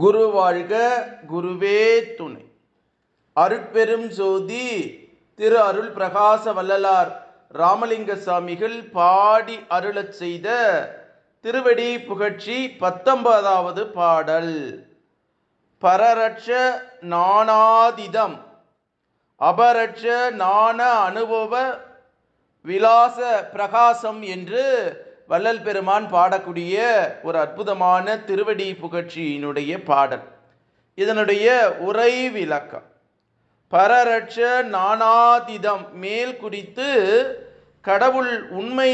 குரு வாழ்க குருவே துணை. அருட்பெரும் ஜோதி திரு அருள் பிரகாச வல்லலார் ராமலிங்க சாமிகள் பாடி அருளச் செய்த திருவடி புகழ்ச்சி பத்தொன்பதாவது பாடல். பரரட்ச நாணாதிதம் அபரட்ச நாண அனுபவ விலாச பிரகாசம் என்று வள்ளல் பெருமான் பாடக்கூடிய ஒரு அற்புதமான திருவடி புகழ்ச்சியினுடைய பாடல். இதனுடைய உரை விளக்கம். பரரட்ச நானாதிதம் மேல் குறித்து கடவுள் உண்மை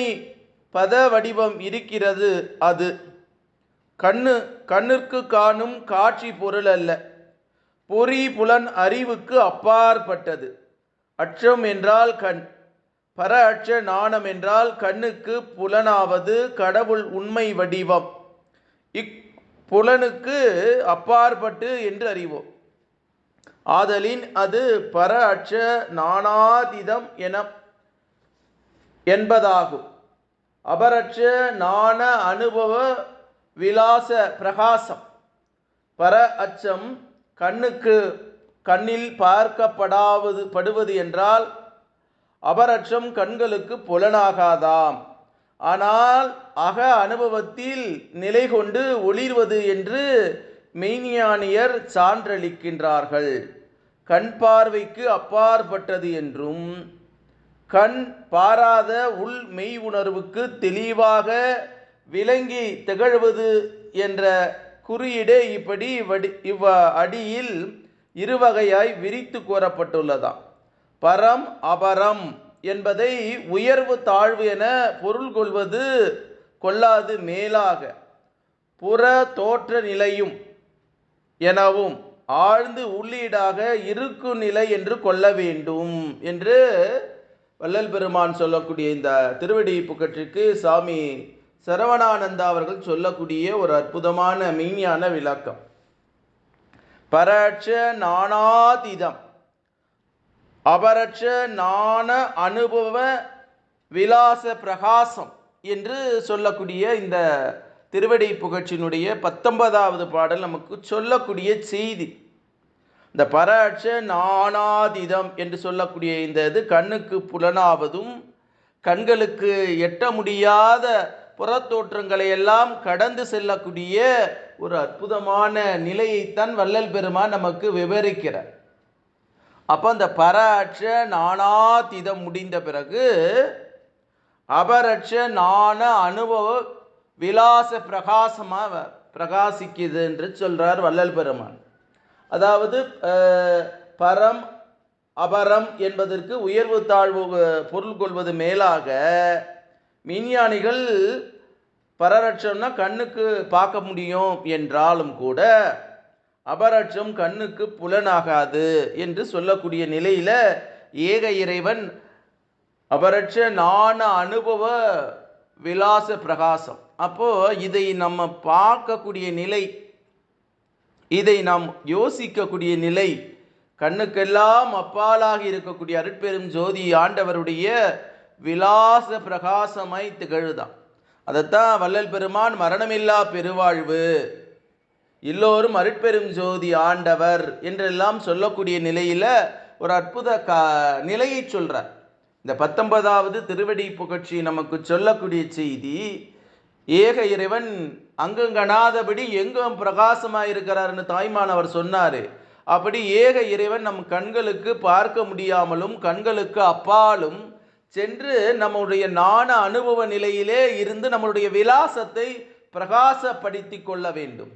பத வடிவம் இருக்கிறது அது. கண்ணு கண்ணிற்கு காணும் காட்சி பொருள் அல்ல. பொறி புலன் அறிவுக்கு அப்பாற்பட்டது. அச்சம் என்றால் கண். பர அட்ச நாணம் என்றால் கண்ணுக்கு புலனாவது கடவுள் உண்மை வடிவம். இக் புலனுக்கு அப்பாற்பட்டு என்று அறிவோம். ஆதலின் அது பர அட்ச நாணாதிதம் என என்பதாகும். அபரட்ச நாண அனுபவ விலாச பிரகாசம். பர அச்சம் கண்ணுக்கு கண்ணில் பார்க்கப்படாவது படுவது என்றால் அபரட்சம் கண்களுக்கு புலனாகாதாம். ஆனால் அக அனுபவத்தில் நிலை கொண்டு ஒளிர்வது என்று மெய்ஞானியர் சான்றளிக்கின்றார்கள். கண் பார்வைக்கு அப்பாற்பட்டது என்றும் கண் பாராத உள் மெய் உணர்வுக்கு தெளிவாக விளங்கி திகழ்வது என்ற குறியீடு இப்படி வடி இவ்வ அடியில் இருவகையாய் விரித்து கூறப்பட்டுள்ளதாம். பரம் அபரம் என்பதை உயர்வு தாழ்வு என பொருள் கொள்வது கொள்ளாது மேலாக. புற தோற்ற நிலையும் எனவும் ஆழ்ந்து உள்ளீடாக இருக்கு நிலை என்று கொள்ள வேண்டும் என்று வள்ளல் பெருமான் சொல்லக்கூடிய இந்த திருவடி புகற்றிற்கு சாமி சரவணானந்தா அவர்கள் சொல்லக்கூடிய ஒரு அற்புதமான மெய்ஞான விளக்கம். பரட்ச நாணாதீதம். அபரட்ச நாண அனுபவ விலாச பிரகாசம் என்று சொல்லக்கூடிய இந்த திருவடி புகழ்ச்சியினுடைய பத்தொன்பதாவது பாடல் நமக்கு சொல்லக்கூடிய செய்தி. இந்த பரட்ச நாணாதிதம் என்று சொல்லக்கூடிய இந்த இது கண்ணுக்கு புலனாவதும் கண்களுக்கு எட்ட முடியாத புறத்தோற்றங்களை எல்லாம் கடந்து செல்லக்கூடிய ஒரு அற்புதமான நிலையைத்தான் வள்ளல் பெருமான் நமக்கு விவரிக்கிறார். அப்போ அந்த பரட்ச நானாதிதம் முடிந்த பிறகு அபரட்ச நாண அனுபவ விலாச பிரகாசமாக பிரகாசிக்குது என்று சொல்கிறார் வள்ளல் பெருமான். அதாவது பரம் அபரம் என்பதற்கு உயர்வு தாழ்வு பொருள் கொள்வது மேலாக விஞ்ஞானிகள் பரரட்சம்னா கண்ணுக்கு பார்க்க முடியும் என்றாலும் கூட அபரட்சம் கண்ணுக்கு புலனாகாது என்று சொல்லக்கூடிய நிலையில் ஏக இறைவன் அபரட்ச நாண அனுபவ விலாச பிரகாசம். அப்போது இதை நம்ம பார்க்கக்கூடிய நிலை இதை நாம் யோசிக்கக்கூடிய நிலை கண்ணுக்கெல்லாம் அப்பாலாக இருக்கக்கூடிய அருட்பெரும் ஜோதி ஆண்டவருடைய விலாச பிரகாசமாய் திகழுதான் அதைத்தான் வள்ளல் பெருமான் மரணமில்லா பெருவாழ்வு எல்லோரும் அருட்பெரும் ஜோதி ஆண்டவர் என்றெல்லாம் சொல்லக்கூடிய நிலையில் ஒரு அற்புத க நிலையை சொல்கிறார் இந்த பத்தொன்பதாவது திருவடி புகழ்ச்சி நமக்கு சொல்லக்கூடிய செய்தி ஏக இறைவன் அங்கங்கனாதபடி எங்கும் பிரகாசமாக இருக்கிறார்னு தாய்மான் அவர் சொன்னார். அப்படி ஏக இறைவன் நம் கண்களுக்கு பார்க்க முடியாமலும் கண்களுக்கு அப்பாலும் சென்று நம்முடைய நாண அனுபவ நிலையிலே இருந்து நம்மளுடைய விலாசத்தை பிரகாசப்படுத்தி கொள்ள வேண்டும்.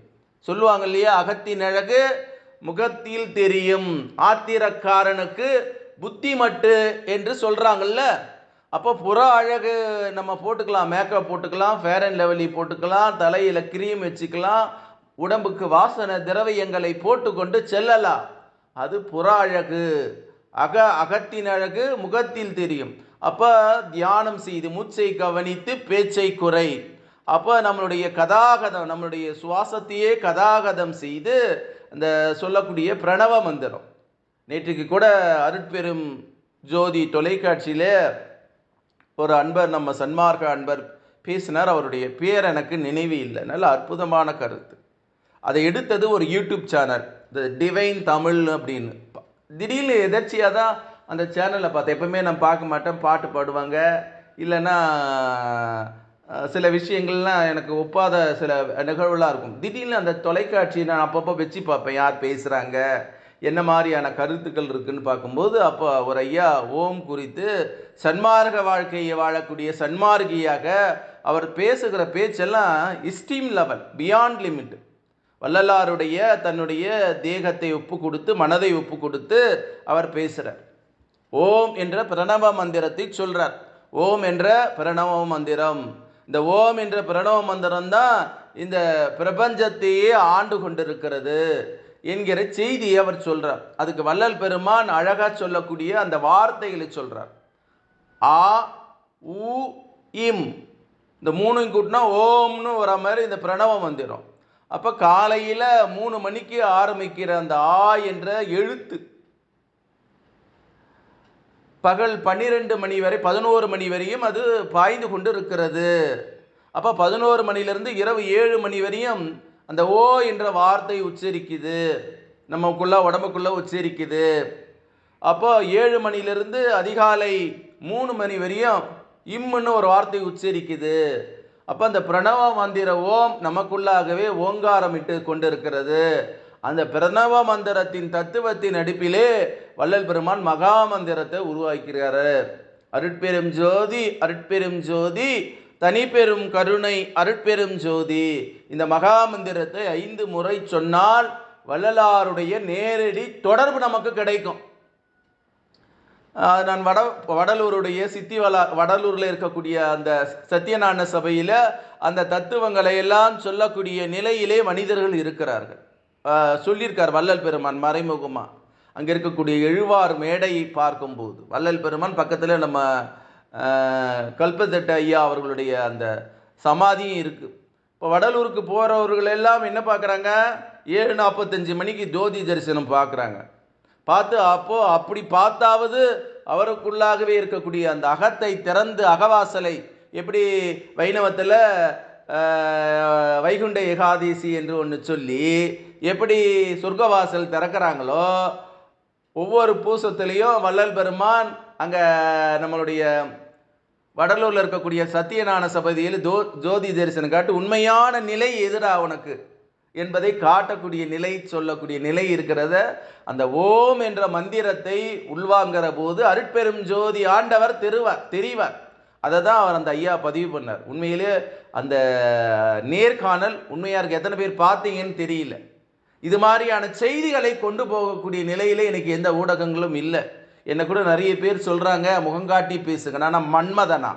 சொல்லுவாங்க இல்லையா அகத்தின் அழகு முகத்தில் தெரியும். ஆத்திரக்காரனுக்கு புத்தி மட்டு என்று சொல்கிறாங்கல்ல அப்போ புற அழகு நம்ம போட்டுக்கலாம். மேக்கப் போட்டுக்கலாம். ஃபேர் அண்ட் லெவலி போட்டுக்கலாம். தலையில் கிரீம் வச்சுக்கலாம். உடம்புக்கு வாசனை திரவியங்களை போட்டுக்கொண்டு செல்லலாம். அது புற அழகு. அக அகத்தின் அழகு முகத்தில் தெரியும். அப்போ தியானம் செய்து மூச்சை கவனித்து பேச்சை குறை. அப்போ நம்மளுடைய கதாகதம் நம்மளுடைய சுவாசத்தையே கதாகதம் செய்து அந்த சொல்லக்கூடிய பிரணவ மந்திரம். நேற்றுக்கு கூட அருட்பெரும் ஜோதி தொலைக்காட்சியில் ஒரு அன்பர் நம்ம சன்மார்க்க அன்பர் பேசினார். அவருடைய பேர் எனக்கு நினைவு இல்லை. நல்ல அற்புதமான கருத்து. அதை எடுத்தது ஒரு YouTube channel the divine Tamil அப்படின்னு. திடீர்னு எதர்ச்சியாக தான் அந்த சேனலை பார்த்தேன். எப்பவுமே நான் பார்க்க மாட்டேன். பாட்டு பாடுவாங்க. இல்லைன்னா சில விஷயங்கள்லாம் எனக்கு ஒப்பாத சில நிகழ்வுலாம் இருக்கும். திடீர்னு அந்த தொலைக்காட்சியை நான் அப்பப்போ வச்சு பார்ப்பேன். யார் பேசுகிறாங்க என்ன மாதிரியான கருத்துக்கள் இருக்குன்னு பார்க்கும்போது அப்போ ஒரு ஐயா ஓம் குறித்து சன்மார்க்க வாழ்க்கையை வாழக்கூடிய சன்மார்கியாக அவர் பேசுகிற பேச்செல்லாம் இஸ்டீம் லெவல் பியாண்ட் லிமிட் வள்ளலாருடைய தன்னுடைய தேகத்தை ஒப்பு கொடுத்து மனதை ஒப்பு கொடுத்து அவர் பேசுகிறார் ஓம் என்ற பிரணவ மந்திரத்தை சொல்கிறார் ஓம் என்ற பிரணவ மந்திரம். இந்த ஓம் என்ற பிரணவ மந்திரம் தான் இந்த பிரபஞ்சத்தையே ஆண்டு கொண்டிருக்கிறது என்கிற செய்தியை அவர் சொல்றார். அதுக்கு வள்ளல் பெருமான் அழகா சொல்லக்கூடிய அந்த வார்த்தைகளை சொல்றார். ஆ உ இம். இந்த மூணும் கூட்டினா ஓம்னு வர மாதிரி இந்த பிரணவ மந்திரம். அப்போ காலையில் மூணு மணிக்கு ஆரம்பிக்கிற அந்த ஆ என்ற எழுத்து பகல் பன்னிரெண்டு மணி வரை பதினோரு மணி வரையும் அது பாய்ந்து கொண்டு இருக்கிறது அப்போ பதினோரு மணிலேருந்து இரவு ஏழு மணி வரையும் அந்த ஓ என்ற வார்த்தை உச்சரிக்குது. நமக்குள்ளே உடம்புக்குள்ளே உச்சரிக்குது. அப்போ ஏழு மணிலிருந்து அதிகாலை மூணு மணி வரையும் இம்முன்னு ஒரு வார்த்தை உச்சரிக்குது. அப்போ அந்த பிரணவ மந்திர ஓம் நமக்குள்ளாகவே ஓங்காரமிட்டு கொண்டிருக்கிறது. அந்த பிரணவ மந்திரத்தின் தத்துவத்தின் அடிப்பிலே வள்ளல் பெருமான் மகா மந்திரத்தை உருவாக்கிறாரு. அருட்பெரும் ஜோதி அருட்பெரும் ஜோதி தனிப்பெரும் கருணை அருட்பெரும் ஜோதி. இந்த மகா மந்திரத்தை ஐந்து முறை சொன்னால் வள்ளலாருடைய நேரடி தொடர்பு நமக்கு கிடைக்கும். நான் வட வடலூருடைய சித்தி வள வடலூரில் இருக்கக்கூடிய அந்த சத்தியநாராயண சபையில் அந்த தத்துவங்களை எல்லாம் சொல்லக்கூடிய நிலையிலே மனிதர்கள் இருக்கிறார்கள். சொல்லியிருக்கார் வள்ளல் பெருமான் மறைமுகமாக அங்கே இருக்கக்கூடிய எழுவார் மேடையை பார்க்கும்போது வள்ளல் பெருமான் பக்கத்தில் நம்ம கல்பத்தட்ட ஐயா அவர்களுடைய அந்த சமாதியும் இருக்குது இப்போ வடலூருக்கு போகிறவர்கள் எல்லாம் என்ன பார்க்குறாங்க ஏழு நாற்பத்தஞ்சு மணிக்கு ஜோதி தரிசனம் பார்க்குறாங்க பார்த்து அப்போது அப்படி பார்த்தாவது அவருக்குள்ளாகவே இருக்கக்கூடிய அந்த அகத்தை திறந்து அகவாசலை எப்படி வைணவத்தில் வைகுண்ட ஏகாதேசி என்று ஒன்று சொல்லி எப்படி சொர்க்கவாசல் திறக்கிறாங்களோ ஒவ்வொரு பூசத்துலேயும் வள்ளல் பெருமான் அங்கே நம்மளுடைய வடலூரில் இருக்கக்கூடிய சத்தியநான சபதியில் ஜோ ஜோதி தரிசனம் காட்டு உண்மையான நிலை எதிரா உனக்கு? என்பதை காட்டக்கூடிய நிலை சொல்லக்கூடிய நிலை இருக்கிறத அந்த ஓம் என்ற மந்திரத்தை உள்வாங்கிற போது அருட்பெரும் ஜோதி ஆண்டவர் தெருவார் தெரிவார். அதை தான் அவர் அந்த ஐயா பதிவு பண்ணார். உண்மையிலே அந்த நேர்காணல் உண்மையாக இருக்க? எத்தனை பேர் பார்த்தீங்கன்னு தெரியல. இது மாதிரியான செய்திகளை கொண்டு போகக்கூடிய நிலையில எனக்கு எந்த ஊடகங்களும் இல்லை. என்னை கூட நிறைய பேர் சொல்கிறாங்க முகங்காட்டி பேசுங்க. நான் மன்மதனா?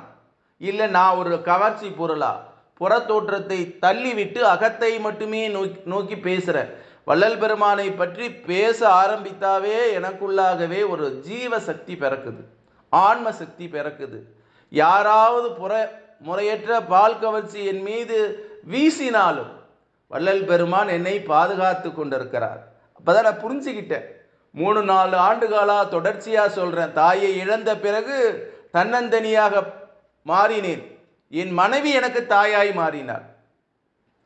இல்லை நான் ஒரு கவர்ச்சி பொருளா? புறத்தோற்றத்தை தள்ளிவிட்டு அகத்தை மட்டுமே நோக்கி நோக்கி பேசுகிறேன் வள்ளல் பெருமானை பற்றி பேச ஆரம்பித்தாவே எனக்குள்ளாகவே ஒரு ஜீவ சக்தி பிறக்குது. ஆன்ம சக்தி பிறக்குது. யாராவது புற முறையற்ற பால் கவர்ச்சி என் மீது வீசினாலும் வள்ளல் பெருமான் என்னை பாதுகாத்து கொண்டிருக்கிறார். அப்பதான் நான் புரிஞ்சுக்கிட்டேன். மூணு நாலு ஆண்டுகளா தொடர்ச்சியாக சொல்கிறேன் தாயை இழந்த பிறகு தன்னந்தனியாக மாறினேன். என் மனைவி எனக்கு தாயாய் மாறினார்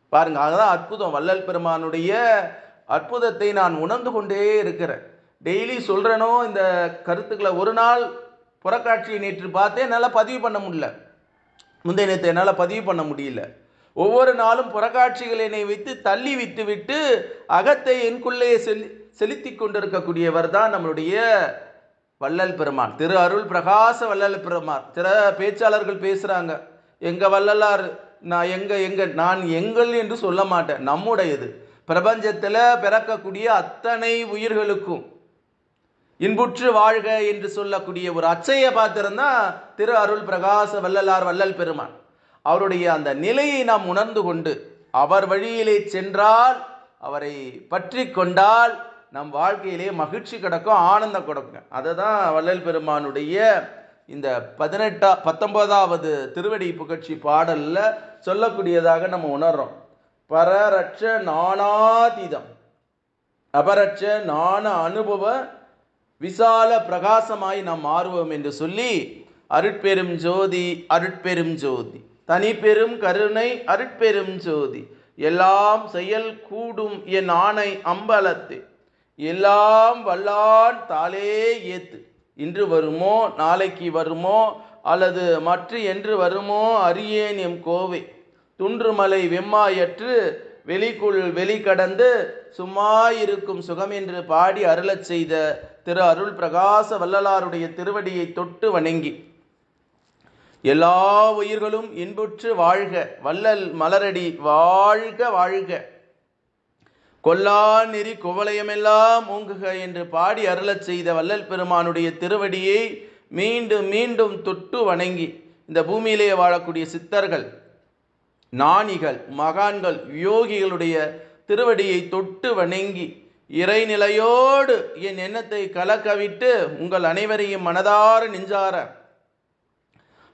பாருங்க அதுதான் அற்புதம். வள்ளல் பெருமானுடைய அற்புதத்தை நான் உணர்ந்து கொண்டே இருக்கிறேன். டெய்லி சொல்கிறேனோ இந்த கருத்துக்களை ஒரு நாள் புறக்காட்சியை நேற்று பார்த்தேன். என்னால் பதிவு பண்ண முடியல. முந்தைய நேற்று என்னால் பதிவு பண்ண முடியல. ஒவ்வொரு நாளும் புறக்காட்சிகளை என்னை வைத்து தள்ளி விட்டுவிட்டு அகத்தை என்குள்ளே செலி செலுத்தி கொண்டிருக்கக்கூடியவர் தான் நம்மளுடைய வள்ளல் பெருமான். திரு அருள் பிரகாச வள்ளல் பெருமான். சில பேச்சாளர்கள் பேசுகிறாங்க எங்கள் வள்ளலார் நான் எங்கள் எங்கள் நான் எங்கள் என்று சொல்ல மாட்டேன். நம்முடையது. பிரபஞ்சத்தில் பிறக்கக்கூடிய அத்தனை உயிர்களுக்கும் இன்புற்று வாழ்க என்று சொல்லக்கூடிய ஒரு அச்சையை பாத்திரம் தான் திரு அருள் பிரகாச வள்ளலார் வள்ளல் பெருமான். அவருடைய அந்த நிலையை நாம் உணர்ந்து கொண்டு அவர் வழியிலே சென்றால் அவரை பற்றி கொண்டால் நம் வாழ்க்கையிலே மகிழ்ச்சி கிடக்கும் ஆனந்தம் கிடக்கும். அதை தான் வள்ளல் பெருமானுடைய இந்த பதினெட்டா பத்தொன்பதாவது திருவடி புகழ்ச்சி பாடலில் சொல்லக்கூடியதாக நம்ம உணர்றோம். பரரட்ச நாணாதீதம். அபரட்ச நாண அனுபவ விசால பிரகாசமாய் நாம் மாறுவோம் என்று சொல்லி அருட்பெரும் ஜோதி அருட்பெரும் ஜோதி. தனி பெரும் கருணை அருட்பெரும் ஜோதி. எல்லாம் செயல் கூடும் என் ஆணை அம்பலத்து. எல்லாம் வல்லான் தாளே ஏத்து. இன்று வருமோ நாளைக்கு வருமோ அல்லது மற்ற என்று வருமோ அறியேன் எம் கோவை. துன்றுமலை வெம்மாயற்று வெளிக்குள் வெளி கடந்து சும்மா இருக்கும் சுகம் என்று பாடி அருளச் செய்த திரு அருள் பிரகாச வல்லலாருடைய திருவடியை தொட்டு வணங்கி. எல்லா உயிர்களும் இன்புற்று வாழ்க. வள்ளல் மலரடி வாழ்க வாழ்க. கொல்லா நெறி குவளையமெல்லாம் ஓங்குக என்று பாடி அருளச் செய்த வள்ளல் பெருமானுடைய திருவடியை மீண்டும் மீண்டும் தொட்டு வணங்கி இந்த பூமியிலேயே வாழக்கூடிய சித்தர்கள் நாணிகள் மகான்கள் யோகிகளுடைய திருவடியை தொட்டு வணங்கி இறைநிலையோடு என் எண்ணத்தை கலக்கவிட்டு உங்கள் அனைவரையும் மனதார நெஞ்சார